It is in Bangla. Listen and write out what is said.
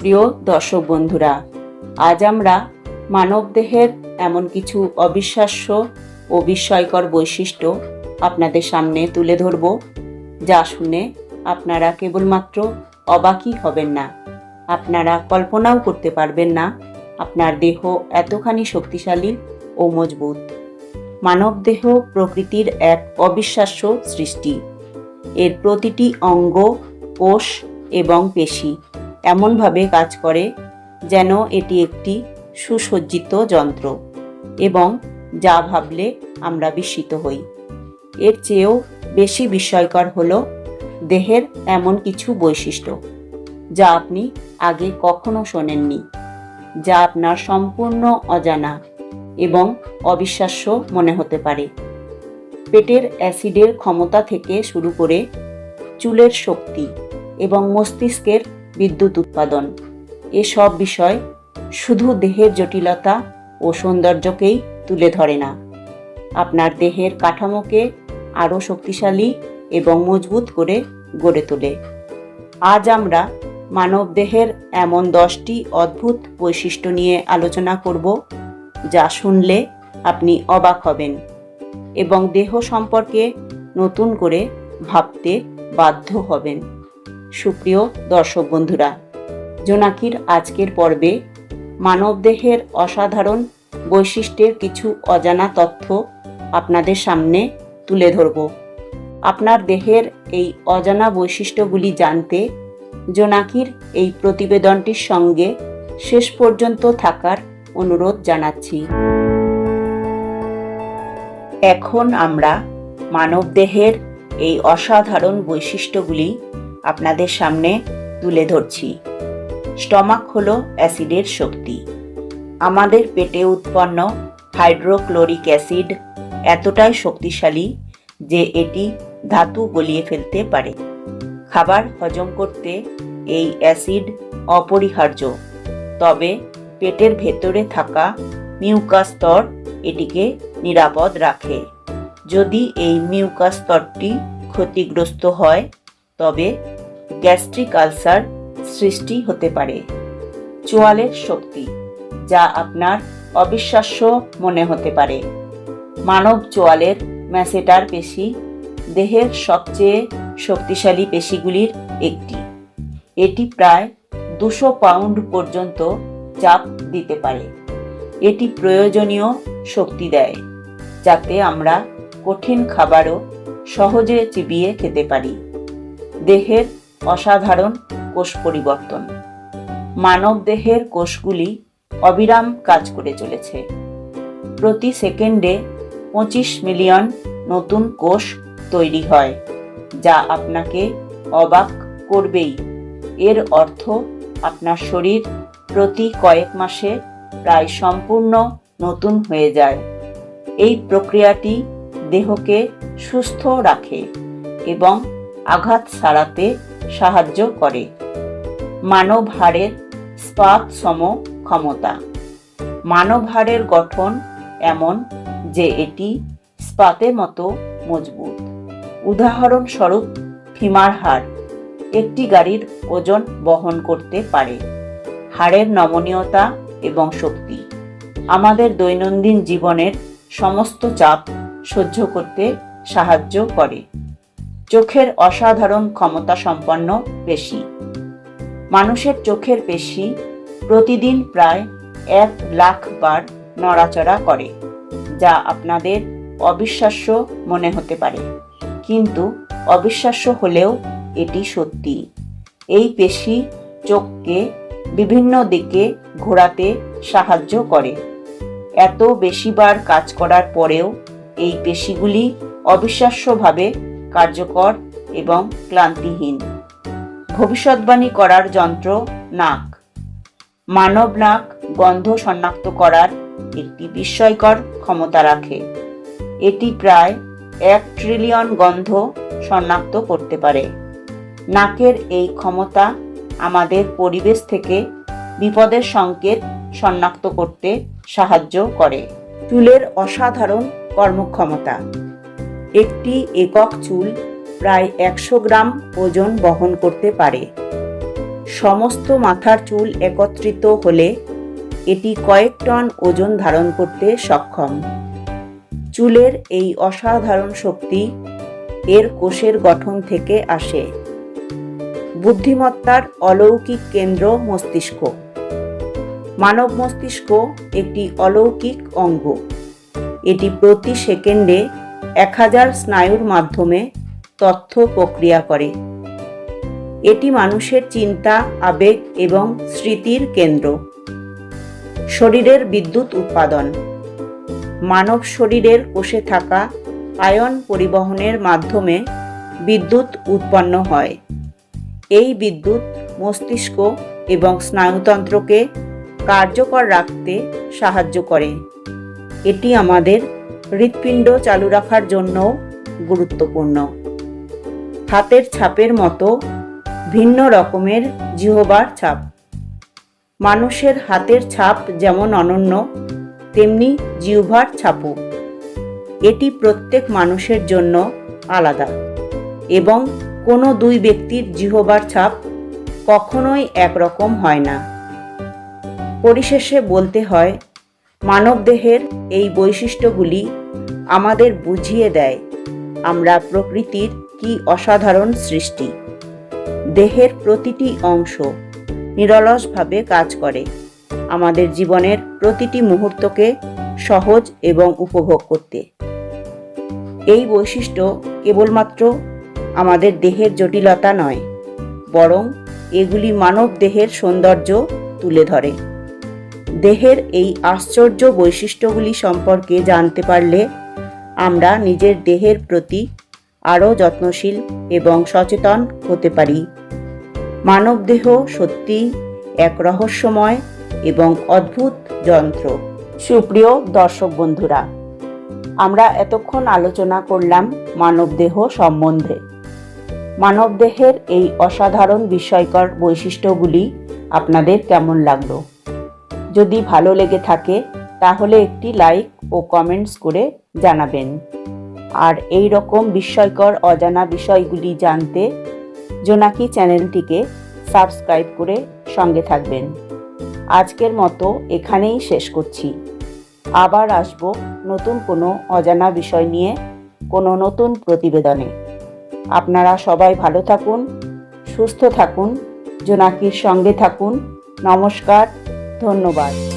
সুপ্রিয় দর্শক বন্ধুরা, আজ আমরা মানবদেহের এমন কিছু অবিশ্বাস্য ও বিস্ময়কর বৈশিষ্ট্য আপনাদের সামনে তুলে ধরব, যা শুনে আপনারা কেবলমাত্র অবাকই হবেন না। আপনারা কল্পনাও করতে পারবেন না আপনার দেহ এতখানি শক্তিশালী ও মজবুত। মানবদেহ প্রকৃতির এক অবিশ্বাস্য সৃষ্টি। এর প্রতিটি অঙ্গ, কোষ এবং পেশি এমনভাবে কাজ করে যেন এটি একটি সুসজ্জিত যন্ত্র এবং যা ভাবলে আমরা বিস্মিত হই। এর চেয়েও বেশি বিস্ময়কর হল দেহের এমন কিছু বৈশিষ্ট্য যা আপনি আগে কখনো শোনেননি, যা আপনার সম্পূর্ণ অজানা এবং অবিশ্বাস্য মনে হতে পারে। পেটের অ্যাসিডের ক্ষমতা থেকে শুরু করে চুলের শক্তি এবং মস্তিষ্কের বিদ্যুৎ উৎপাদন। এসব বিষয় শুধু দেহের জটিলতা ও সৌন্দর্যকেই তুলে ধরে না। আপনার দেহের কাঠামোকে আরও শক্তিশালী এবং মজবুত করে গড়ে তোলে। আজ আমরা মানবদেহের এমন দশটি অদ্ভুত বৈশিষ্ট্য নিয়ে আলোচনা করব, যা শুনলে আপনি অবাক হবেন এবং দেহ সম্পর্কে নতুন করে ভাবতে বাধ্য হবেন। সুপ্রিয় দর্শক বন্ধুরা, জোনাকির আজকের পর্বে মানবদেহের অসাধারণ বৈশিষ্ট্যের কিছু অজানা তথ্য আপনাদের সামনে তুলে ধরব। আপনার দেহের এই অজানা বৈশিষ্ট্যগুলি জানতে জোনাকির এই প্রতিবেদনটির সঙ্গে শেষ পর্যন্ত থাকার অনুরোধ জানাচ্ছি। এখন আমরা মানবদেহের এই অসাধারণ বৈশিষ্ট্যগুলি আপনাদের সামনে তুলে ধরছি। স্টমাক হলো অ্যাসিডের শক্তি। আমাদের পেটে উৎপন্ন হাইড্রোক্লোরিক অ্যাসিড এতটাই শক্তিশালী যে এটি ধাতু গলিয়ে ফেলতে পারে। খাবার হজম করতে এই অ্যাসিড অপরিহার্য। তবে পেটের ভেতরে থাকা মিউকাস স্তর এটিকে নিরাপদ রাখে। যদি এই মিউকাস স্তরটি ক্ষতিগ্রস্ত হয় তবে গ্যাস্ট্রিক আলসার সৃষ্টি হতে পারে। চোয়ালের শক্তি, যা আপনার অবিশ্বাস্য মনে হতে পারে। মানব চোয়ালের ম্যাসেটার পেশি দেহের সবচেয়ে শক্তিশালী পেশিগুলির একটি। এটি প্রায় দুশো পাউন্ড পর্যন্ত চাপ দিতে পারে। এটি প্রয়োজনীয় শক্তি দেয়, যাতে আমরা কঠিন খাবারও সহজে চিবিয়ে খেতে পারি। দেহের অসাধারণ কোষ পরিবর্তন। মানব দেহের কোষগুলি অবিরাম কাজ করে চলেছে। প্রতি সেকেন্ডে পঁচিশ মিলিয়ন নতুন কোষ তৈরি হয়, যা আপনাকে অবাক করবেই। এর অর্থ আপনার শরীর প্রতি কয়েক মাসে প্রায় সম্পূর্ণ নতুন হয়ে যায়। এই প্রক্রিয়াটি দেহকে সুস্থ রাখে এবং আঘাত সারাতে সাহায্য করে। মানব হাড়ের স্পাত সম ক্ষমতা। মানব হাড়ের গঠন এমন যে এটি স্পাতের মতো মজবুত। উদাহরণস্বরূপ ফিমার হাড় একটি গাড়ির ওজন বহন করতে পারে। হাড়ের নমনীয়তা এবং শক্তি। আমাদের দৈনন্দিন জীবনের সমস্ত চাপ সহ্য করতে সাহায্য করে। চোখের অসাধারণ ক্ষমতা সম্পন্ন পেশি। মানুষের চোখের পেশি প্রতিদিন প্রায় এক লাখ বার নড়াচড়া করে, যা আপনাদের অবিশ্বাস্য মনে হতে পারে। কিন্তু অবিশ্বাস্য হলেও এটি সত্যি। এই পেশি চোখকে বিভিন্ন দিকে ঘোরাতে সাহায্য করে। এত বেশিবার কাজ করার পরেও এই পেশিগুলি অবিশ্বাস্যভাবে কার্যকর এবং ক্লান্তিহীন। ভবিষ্যৎবাণী করার যন্ত্র নাক। মানব নাক গন্ধ শনাক্ত করার একটি বিস্ময়কর ক্ষমতা রাখে। এটি প্রায় এক ট্রিলিয়ন গন্ধ শনাক্ত করতে পারে। নাকের এই ক্ষমতা আমাদের পরিবেশ থেকে বিপদের সংকেত শনাক্ত করতে সাহায্য করে। চুলের অসাধারণ কর্মক্ষমতা। একটি একক চুল প্রায় একশো গ্রাম ওজন বহন করতে পারে। সমস্ত মাথার চুল একত্রিত হলে এটি কয়েক টন ওজন ধারণ করতে সক্ষম। চুলের এই অসাধারণ শক্তি এর কোষের গঠন থেকে আসে। বুদ্ধিমত্তার অলৌকিক কেন্দ্র মস্তিষ্ক। মানব মস্তিষ্ক একটি অলৌকিক অঙ্গ। এটি প্রতি সেকেন্ডে এক হাজার স্নায়ুর মাধ্যমে তথ্য প্রক্রিয়া করে। এটি মানুষের চিন্তা, আবেগ এবং স্মৃতির কেন্দ্র। শরীরের বিদ্যুৎ উৎপাদন। মানব শরীরের কোষে থাকা আয়ন পরিবহনের মাধ্যমে বিদ্যুৎ উৎপন্ন হয়। এই বিদ্যুৎ মস্তিষ্ক এবং স্নায়ুতন্ত্রকে কার্যকর রাখতে সাহায্য করে। এটি আমাদের হৃৎপিণ্ড চালু রাখার জন্যও গুরুত্বপূর্ণ। হাতের ছাপের মতো ভিন্ন রকমের জিহবার ছাপ। মানুষের হাতের ছাপ যেমন অনন্য, তেমনি জিহ্বার ছাপও। এটি প্রত্যেক মানুষের জন্য আলাদা এবং কোনো দুই ব্যক্তির জিহবার ছাপ কখনোই একরকম হয় না। পরিশেষে বলতে হয়, মানবদেহের এই বৈশিষ্ট্যগুলি আমাদের বুঝিয়ে দেয় আমরা প্রকৃতির কি অসাধারণ সৃষ্টি। দেহের প্রতিটি অংশ নিরলসভাবে কাজ করে। আমাদের জীবনের প্রতিটি মুহূর্তকে সহজ এবং উপভোগ করতে। এই বৈশিষ্ট্য কেবলমাত্র আমাদের দেহের জটিলতা নয়, বরং এগুলি মানব দেহের সৌন্দর্য তুলে ধরে। দেহের এই আশ্চর্য বৈশিষ্ট্যগুলি সম্পর্কে জানতে পারলে আমরা নিজের দেহের প্রতি আরও যত্নশীল এবং সচেতন হতে পারি। মানবদেহ সত্যি এক রহস্যময় এবং অদ্ভুত যন্ত্র। সুপ্রিয় দর্শক বন্ধুরা, আমরা এতক্ষণ আলোচনা করলাম মানবদেহ সম্বন্ধে। মানবদেহের এই অসাধারণ বিস্ময়কর বৈশিষ্ট্যগুলি আপনাদের কেমন লাগল? যদি ভালো লেগে থাকে তাহলে একটি লাইক ও কমেন্টস করে জানাবেন। আর এই রকম বিস্ময়কর, অজানা বিষয়গুলি জানতে জোনাকি চ্যানেলটিকে সাবস্ক্রাইব করে সঙ্গে থাকবেন। আজকের মতো এখানেই শেষ করছি। আবার আসব নতুন কোনো অজানা বিষয় নিয়ে, কোনো নতুন প্রতিবেদনে। আপনারা সবাই ভালো থাকুন, সুস্থ থাকুন, জোনাকির সঙ্গে থাকুন। নমস্কার, ধন্যবাদ।